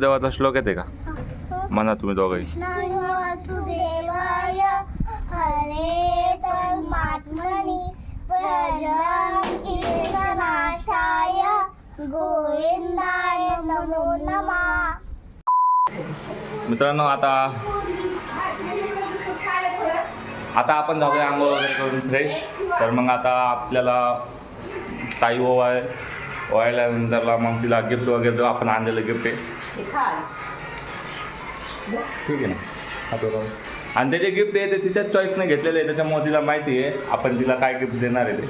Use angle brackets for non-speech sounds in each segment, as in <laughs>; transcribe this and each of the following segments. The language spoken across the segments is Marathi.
देवाचा श्लोक येते का? म्हणा तुम्ही दोघंही. कृष्णाय वासुदेवाय हरे परमात्मनि नाशाय गोविंदाय नमो नमः। मित्रांनो आता आता आपण जाऊया आंघोळ वगैरे करून फ्रेश तर मग आता आपल्याला ताई ओवाय ओवाळल्यानंतरला मग तिला गिफ्ट वगैरे देऊ आपण आणलेलं गिफ्ट आहे ठीक आहे ना? लावून. आणि त्याचे गिफ्ट आहे ते तिच्याच चॉईसने घेतलेले आहे त्याच्यामुळे तिला माहिती आहे. आपण तिला काय गिफ्ट देणार आहे ते.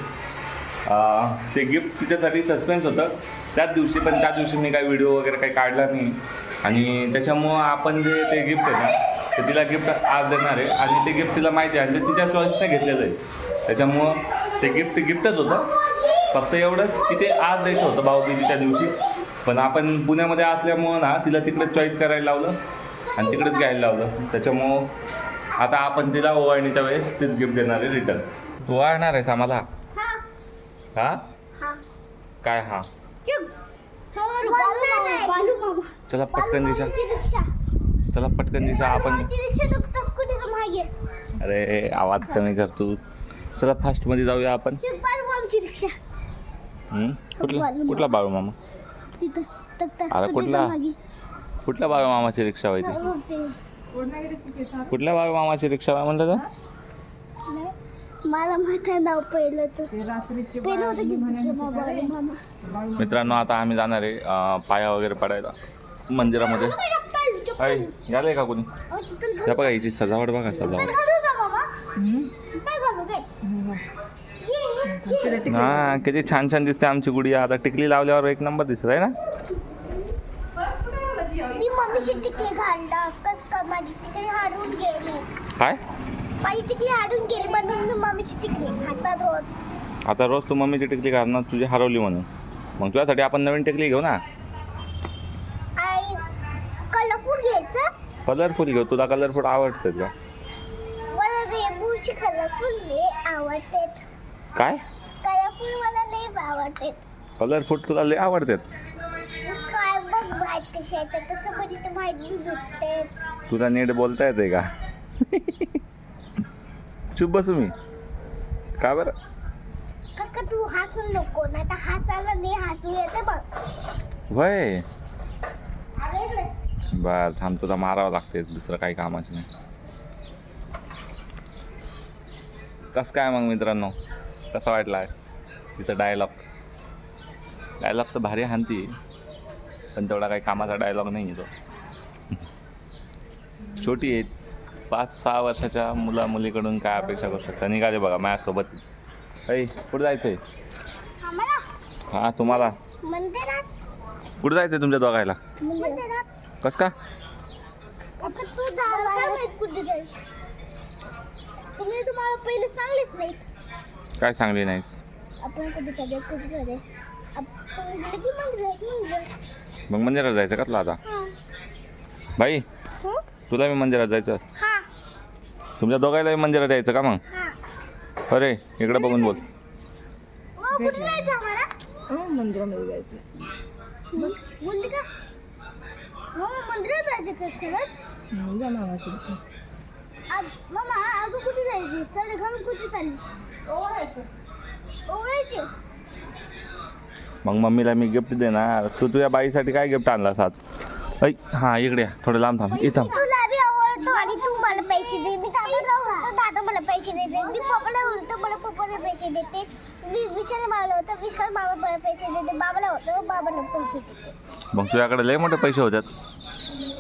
अं, ते गिफ्ट तिच्यासाठी सस्पेन्स होतं. त्याच दिवशी पण त्या दिवशी मी काही व्हिडिओ वगैरे काही काढला नाही. आणि त्याच्यामुळं आपण जे ते गिफ्ट आहे ना ते तिला गिफ्ट आज देणार आहे. आणि ते गिफ्ट तिला माहिती आहे. आणि ते तिच्या चॉईसने घेतलेलं आहे. त्याच्यामुळं ते गिफ्ट गिफ्टच होतं. फक्त एवढंच की ते आज द्यायचं होतं भाऊबीजीच्या दिवशी. पण आपण पुण्यामध्ये असल्यामुळं ना तिला तिकडेच चॉईस करायला लावलं आणि तिकडेच घ्यायला लावलं. त्याच्यामुळं आता आपण तिला ओवाळणीच्या वेळेस तेच गिफ्ट देणार आहे रिटर्न ओवाळणार आहेस आम्हाला? हा. हा? हा. काय हा? मामा चला पटकन दिशा. चला पटकन दिशा आपण अरे आवाज कमी कर तू. चला फास्टमध्ये जाऊया आपण. ही रिक्षा? कुठला? कुठला बाळू मामा? अरे कुठला? मागे. कुठल्या बाळू मामाची रिक्षा व्हायची हो. कुठल्या बाळू मामाची रिक्षा व्हाय म्हणलं तर? नाही, मला माहीत आहे नाव पहिलं मित्रांनो आता आम्ही जाणार आहे पाया वगैरे पडायला मंदिरामध्ये. यालंय का कोणी? बघा हिची सजावट बघा सजावट घालू का बाबा? काय घालू काय? ये, ये. हा किती छान छान दिसते आमची गुडिया आता टिकली लावल्यावर एक नंबर दिसत आहे ना? मी मम्मीची टिकली घालला कस का माझी टिकली हाडून गेली? काय? माझी टिकली हाडून गेली म्हणून मी मम्मीची टिकली हातात रोज. आता रोज तू मम्मीची टिकली घालणार तुझी हरवली म्हणून. मग तुझ्यासाठी आपण नवीन टिकली घेऊ ना? कलरफुल घ्यायचं? कलरफुल घेऊ. तुला कलरफुल आवडतात का? मला कलरफुल आवडते काय? कलरफुल मला लय आवडते. कलरफुल तुला लय आवडतात? काय बघ व्हाईट कशी आहे त्याच्यामध्ये तर व्हाईट बी भेटते. तुला नीट बोलता येते का? चुप बसू मी. का बरं? कस का तू हसून नको नाही तर हसायला नाही हसू येते बघ. वय अरे इकडे बर थांब तुला मारावं लागते दुसरं काही कामाचं नाही. कसं काय मग मित्रांनो? कसा वाटला तिचा डायलॉग डायलॉग तर भारी हानती पण तेवढा काही कामाचा डायलॉग नाही आहे तो. छोटी आहे. पाच सहा वर्षाच्या मुला मुलीकडून काय अपेक्षा करू शकता? निघाले बघा माझ्यासोबत. ऐ कुठं जायचं आहे हां तुम्हाला? कुठं जायचं आहे तुमच्या दोघायला? कसं का? काय सांगली नाहीस? आपण कुठे जाऊया कुठे जाऊया आपण गेलं की मंदिरात मंदिर मग मंदिरात जायचं का तुला आता? हां. बाई हो? तुला मी मंदिरात जायचं? हां. तुमच्या दोघायलाही मंदिरात जायचं का मग? हां. अरे इकडे बघून बोल. मग कुठे जायचं आम्हाला? मंदिरामध्ये जायचं. मग बोलली का? हो मंदिरात जायचं का खरंच? जा मामाशी आज मामा अजून कुठे जायची? चल घालून कुठे चालली? मग मम्मीला मी गिफ्ट देणार. तू तुझ्या बाईसाठी काय गिफ्ट आणलास आज? ऐ हां इकडे या. थोडं लांब थांब. इथं. तुला बी आवडतो आणि तू मला पैसे दे. मी दादा दादा मला पैसे देते मी पप्पाला बोलतो मला पप्पाला पैसे देते. मी विशाल होतं विशाल मामा मला पैसे देते. बाबाला होतं बाबाला पैसे देते. मग तुझ्याकडे लय मोठे पैसे होतात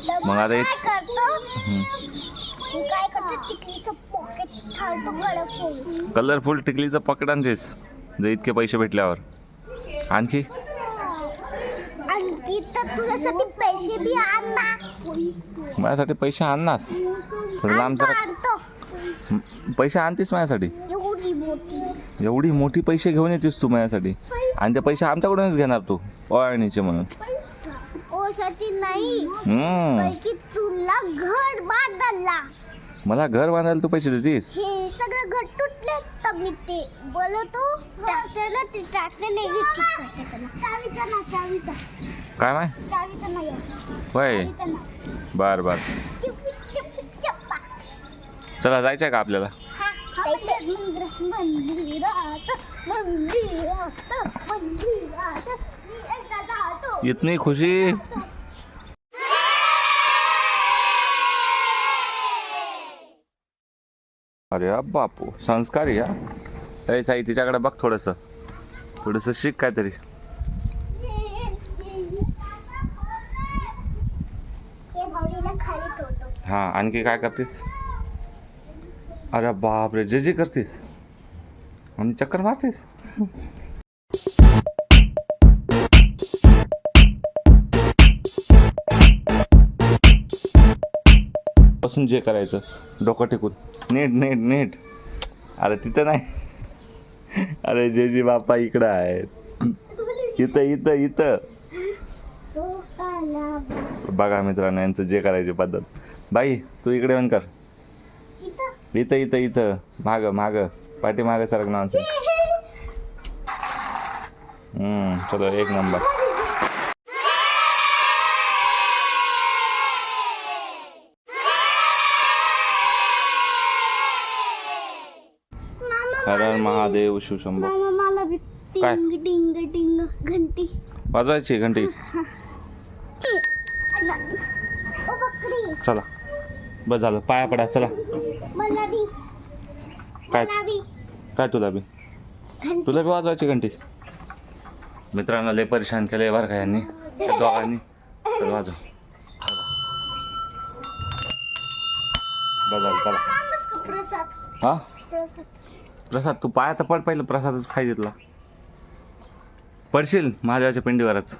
तर मग आता एक- काय करतो? हम्म. मी काय करतो? टिकलीचं पॉकेट ठाणतो गळा कलरफुल टिकलीचं पकड आणतेस. जर इतके पैसे भेटल्यावर. आणखी? आणखी तर तुझ्यासाठी पैसे बी आण ना माझ्यासाठी पैसे आणनास थोडं लांब जरा. पैसे आणतेस माझ्यासाठी? एवढी मोठी. पैसे घेऊन येतेस तू माझ्यासाठी. आणि ते पैसे आमच्याकडूनच घेणार तू ओळणीचे म्हणून. नाही. तुला घर बांधायला. मला घर बांधायला तू पैसे देतीस? हे सगळं घर तुटले तर मी ते बोलवतो. ट्रॅक्टरला ते ट्रॅक्टर नाही ठीक करते त्याला. चावीचा ना चावीचा. काय माय? चावीचा नाही होय चावीचा नाही बर बर. चला जायचं आहे का आपल्याला? इतनी खुशी. अरे बापू. संस्कारी या अरे साई तिच्याकडे बघ थोडस. थोडस शिक खाली ठेवतो. हा आणखी काय करतेस? अरे बाप रे जे जे करतेस. आणि चक्कर मारतेस? बसून जे करायचं. डोकं टेकून. नीट नीट नीट. अरे तिथं नाही. अरे जे जे बापा इकडं आहेत. इथं इथं इथं. बघा मित्रांनो यांचं जे करायची पद्धत. बाई तू इकडे येऊन कर. इथं इथं इथं. माग माग. पाठी माग सरक नावाचं हम्म चलो एक नंबर हर महादेव शिवशंभो. मामा मला बी काय? टिंग टिंग टिंग घंटी. वाजवायची घंटी. ओ बकरी. चला. बस झालं. पाया पडा. चला. मला बी. काय? मला बी. काय तुला बी? घंटी. तुला बी वाजवायची घंटी? मित्रांनो लय परेशान केलंय बरं का यांनी. त्या दोघांनी. चल वाजव. बस झालं. चला. मामाच का प्रसाद. हा? प्रसाद. प्रसाद तू पाया तर पड पहिलं प्रसादच खाई घेतला पडशील महादेवाच्या पिंडीवरच.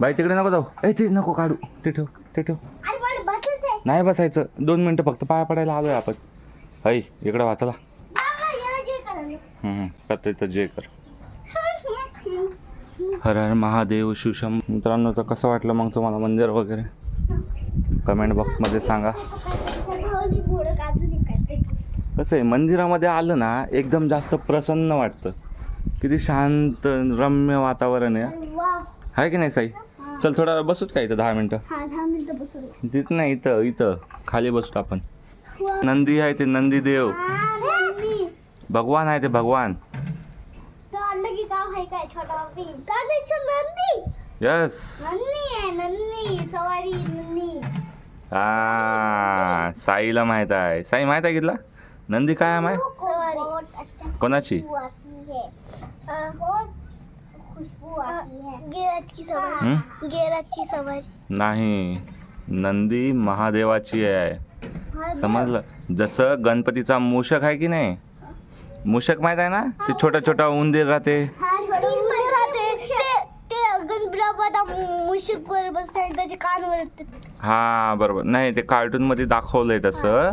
बाई तिकडे नको जाऊ. ए ते नको काढू. ते ठेव ते ठेव. नाही बसायचं. दोन मिनटं फक्त पाया पडायला आलोय आपण. हई इकडं वाचला. करतो तर जे कर. हर हर महादेव शिवशम मित्रांनो तर कसं वाटलं मग तुम्हाला मंदिर वगैरे? कमेंट बॉक्समध्ये सांगा भाऊजी पुढं काजू काय कसं आहे मंदिरामध्ये आलं ना एकदम जास्त प्रसन्न वाटतं. किती शांत रम्य वातावरण आहे. आहे की नाही साई? चल थोडा बसूच का इथं दहा मिनटं? हा बसू तिथं नाही इथं इथं. खाली बसतो आपण. नंदी आहे ते नंदी देव. भगवान आहे ते भगवान. यस हा साईला माहीत आहे. साई माहीत आहे कितला? नंदी काय आहे माय? सवारी. अच्छा कोणाची? हम्म? नाही. नंदी महादेवाची आहे. हा, समजलं? जसं गणपतीचा मूषक आहे की नाही? मूषक माहीत आहे ना? ते छोटा छोटा उंदीर राहते. हा, मुशिक वर बसतात त्याचे कान हा बरोबर. नाही ते कार्टून मध्ये दाखवलंय तसं.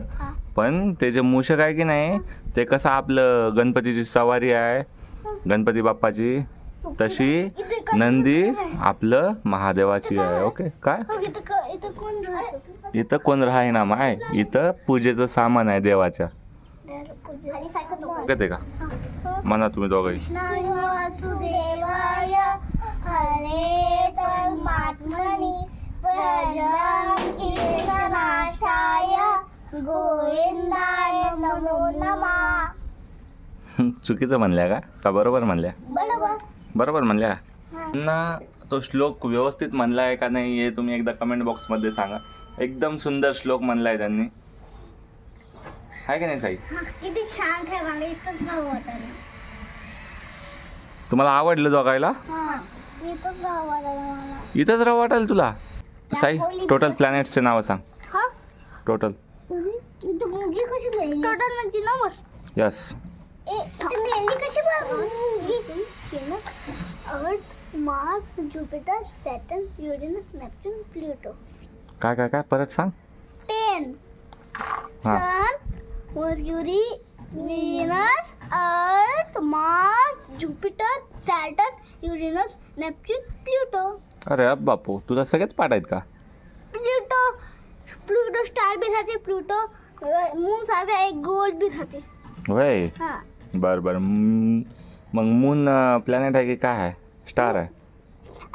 पण ते जे मूषक आहे की नाही ते कसं आपलं गणपतीची सवारी आहे गणपती बाप्पाची तशी नंदी आपलं महादेवाची आहे ओके? काय? इथं कोण राहाय ना माय इथं पूजेचं सामान आहे देवाच्या. ते का? म्हणा तुम्ही दोघंही. वासुदेवाय हरे गोविंदाय नमो नमः. चुकीचं म्हणल्या का? का बरोबर म्हणल्या? बरोबर. बरोबर म्हणल्या? ना तो श्लोक व्यवस्थित म्हणलाय का नाही हे तुम्ही एकदा कमेंट बॉक्समध्ये सांगा. एकदम सुंदर श्लोक म्हणलाय त्यांनी. आहे की नाही साई? किती शांत आहे मला इथंच राहू वाटायला तुम्हाला आवडलं हा इथंच राहू वाटायला मला. इथंच राहू वाटेल तुला? साई टोटल प्लॅनेट्सचे नावं सांग. हा? टोटल टोटल म्हणजे यस कशी Earth Mars Jupiter Saturn Uranus Neptune Pluto काय काय काय परत सांग टेन हां Sun Mercury Venus Earth Mars Jupiter Saturn Uranus Neptune Pluto अरे अब बापू तुला सगळेच पाठ आहेत का प्लुटो स्टार भी रहते प्लूटो मून सारखा एक गोल भी राहते। वय हा। बरं बरं मग मून प्लॅनेट आहे की काय आहे स्टार आहे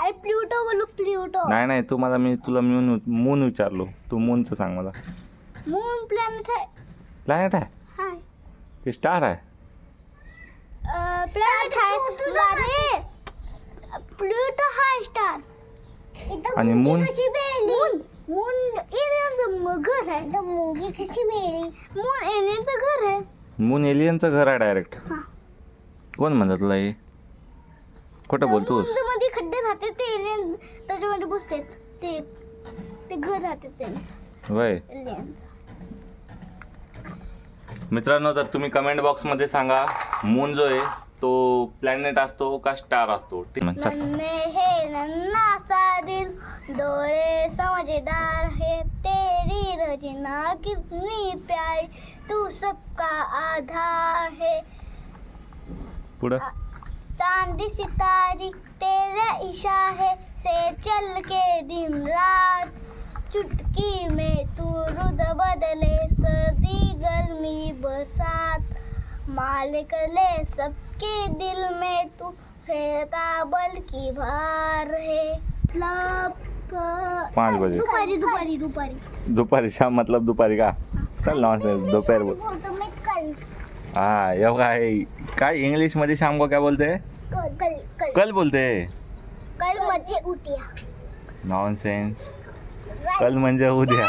अरे प्लूटो बोलू प्लूटो। नाही नाही तू मला मी तुला मून मून विचारलो. तू मूनचं सांग मला. मून प्लॅनेट आहे प्लॅनेट आहे हाय की स्टार आहे प्लॅनेट आहे प्लूटो हा स्टार आणि? कशी मिळाली मून एलियनचं घर आहे. तर मुगी कशी मिळाली? मून एलियनचं घर आहे. मून एलियनचं घर आहे डायरेक्ट हा. कोण म्हणतं तुला हे? खोटं बोलतोस मूनचं मध्ये खड्डे राहते ते एलियन त्याच्यामध्ये बसतात. ते ते घर राहते त्यांचं. वय एलियनचं. मित्रांनो तर तुम्ही कमेंट बॉक्समध्ये सांगा मून जो आहे तो प्लॅनेट असतो का स्टार असतो. नन्हे है नन्ना सा दिल डोळे समझदार है तेरी रचना कितनी प्यारी तू सबका आधार है. पुढं? चांदी सितारी तेरा इशारे से चल के दिन रात. चुटकी में तू रुद बदले सर्दी गर्मी बरसात. मालिक ले सबके दिल में तू फेरता बल की भार है। लब पाच बजे. दुपारी दुपारी दुपारी। दुपारी शाम मतलब दुपारी का? चल ना दोपहर बोल हाँ ये काय काय इंग्लिशमध्ये शाम को क्या बोलते? हैं कल कल। कल बोलते? हैं कल मुझे उठिया नॉनसेन्स कल म्हणजे उद्या.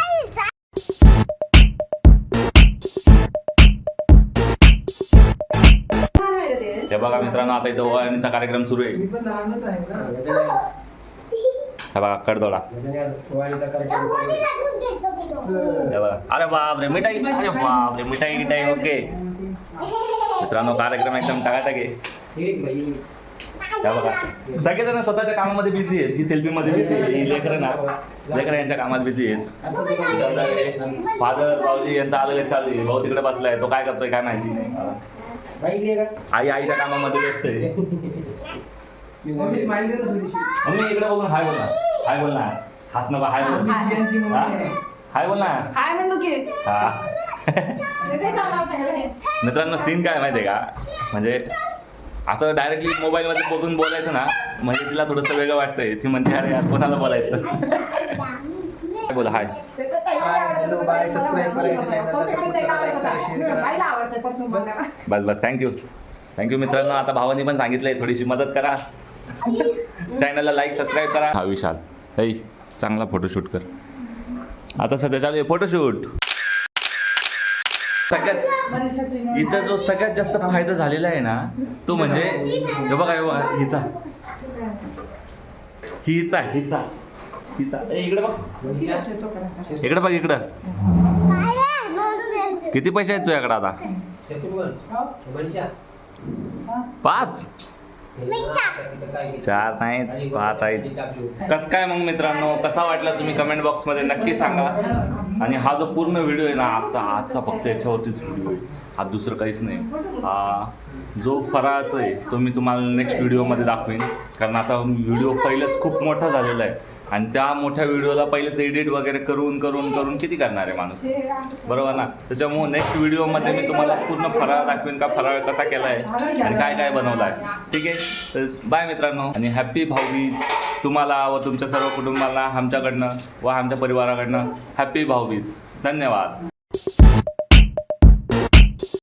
बघा मित्रांनो आता इथं ओवाळणीचा कार्यक्रम सुरू आहे. हे बघा कडदोडा. अरे बाप रे मिठाई. अरे बाप रे मिठाई गिठाई ओके. मित्रांनो कार्यक्रम एकदम टाकाटाक सगळेजण स्वतःच्या कामामध्ये बिझी आहेत. ही सेल्फी मध्ये बिझी आहे ही लेकरं ना लेकरं यांच्या कामात बिझी आहेत. फादर भाऊजी यांचा अलग चालू आहे. भाऊ तिकडे बसलाय. तो काय करतोय काय माहिती? नाही आई आईच्या कामामध्ये व्यस्त आहे. मम्मी स्माइल दे ना थोडीशी. मम्मी इकडे बघून हाय बोल ना हाय बोल ना हास नका हाय बोल. मम्मी हा? आहे. हाय बोल ना हाय म्हणू की. हा. ते काय चालणार नाही मित्रांनो सीन काय माहिती आहे का? म्हणजे असं डायरेक्टली मोबाईलमध्ये बघून बोलायचं ना म्हणजे तिला थोडंसं वेगळं वाटतंय. ती म्हणते अरे यार कोणाला बोलायचं? <laughs> बोला हाय. बस. बस थँक्यू थँक्यू मित्रांनो. आता भावानी पण सांगितलंय थोडीशी मदत करा. चॅनलला लाईक सबस्क्राईब करा. हा विशाल. हे चांगला फोटोशूट कर. आता सध्या चालू आहे फोटोशूट सगळ्यात इथं जो सगळ्यात जास्त फायदा झालेला आहे ना तो म्हणजे बघा हिचा. हिचा हिचा. हिचा इकडे बघ. इकडे बघ इकडं. किती पैसे आहेत तुझ्याकडे आता? पाच? चार नाही पाच आहेत. कसं काय मग मित्रांनो कसा वाटला तुम्ही कमेंट बॉक्समध्ये नक्की सांगा. आणि हा जो पूर्ण व्हिडिओ आहे ना आजचा आजचा फक्त याच्यावरतीच व्हिडिओ आहे. हा दुसरं काहीच नाही. हा. जो फराळाचा आहे तो मी तुम्हाला नेक्स्ट व्हिडिओमध्ये दाखवेन. कारण आता व्हिडिओ पहिलंच खूप मोठा झालेला आहे. आणि त्या मोठ्या व्हिडिओला पहिलेच एडिट वगैरे करून करून करून किती करणार आहे माणूस? बरोबर ना? त्याच्यामुळे नेक्स्ट व्हिडिओमध्ये मी तुम्हाला पूर्ण फराळ दाखवेन का फराळ कसा केला आहे आणि काय काय बनवलं आहे ठीक आहे? तर बाय मित्रांनो. आणि हॅप्पी भाऊबीज तुम्हाला व तुमच्या सर्व कुटुंबाला आमच्याकडनं व आमच्या परिवाराकडनं हॅप्पी भाऊबीज. धन्यवाद.